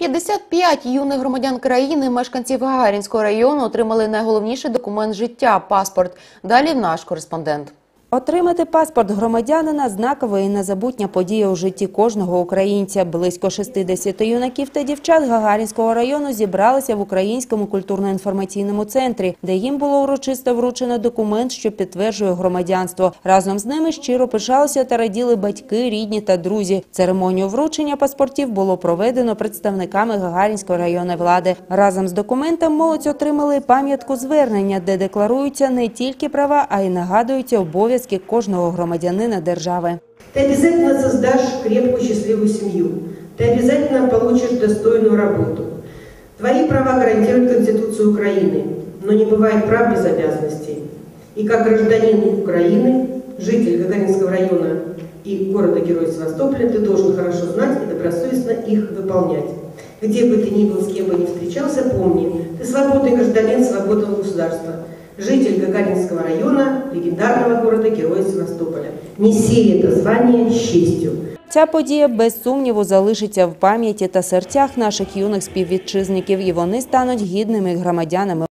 55 юних громадян країни, мешканців Гагарінського району, отримали найголовніший документ життя паспорт. Далі наш кореспондент. Отримати паспорт громадянина – знакова і незабутня подія у житті кожного українця. Близько 60 юнаків та дівчат Гагарінського району зібралися в Українському культурно-інформаційному центрі, де їм було урочисто вручено документ, що підтверджує громадянство. Разом з ними щиро пишалися та раділи батьки, рідні та друзі. Церемонію вручення паспортів було проведено представниками Гагарінської районної влади. Разом з документом молодь отримали пам'ятку звернення, де декларуються не тільки права, а й нагадуються обов'язки кожного громадянина держави. Ты обязательно создашь крепкую, счастливую семью. Ты обязательно получишь достойную работу. Твои права гарантирует Конституция Украины, но не бывает прав без обязанностей. И как гражданин Украины, житель Гагаринского района и города-героя Севастополя, ты должен хорошо знать и добросовестно их выполнять. Где бы ты ни был, с кем бы ни встречался, помни, ты свободный гражданин свободного государства, житель Гагаринского района, легендарного города-героя Севастополя. Неси это звание с честью. Ця подія без сумніву залишиться в пам'яті та серцях наших юних співвітчизників, і вони стануть гідними громадянами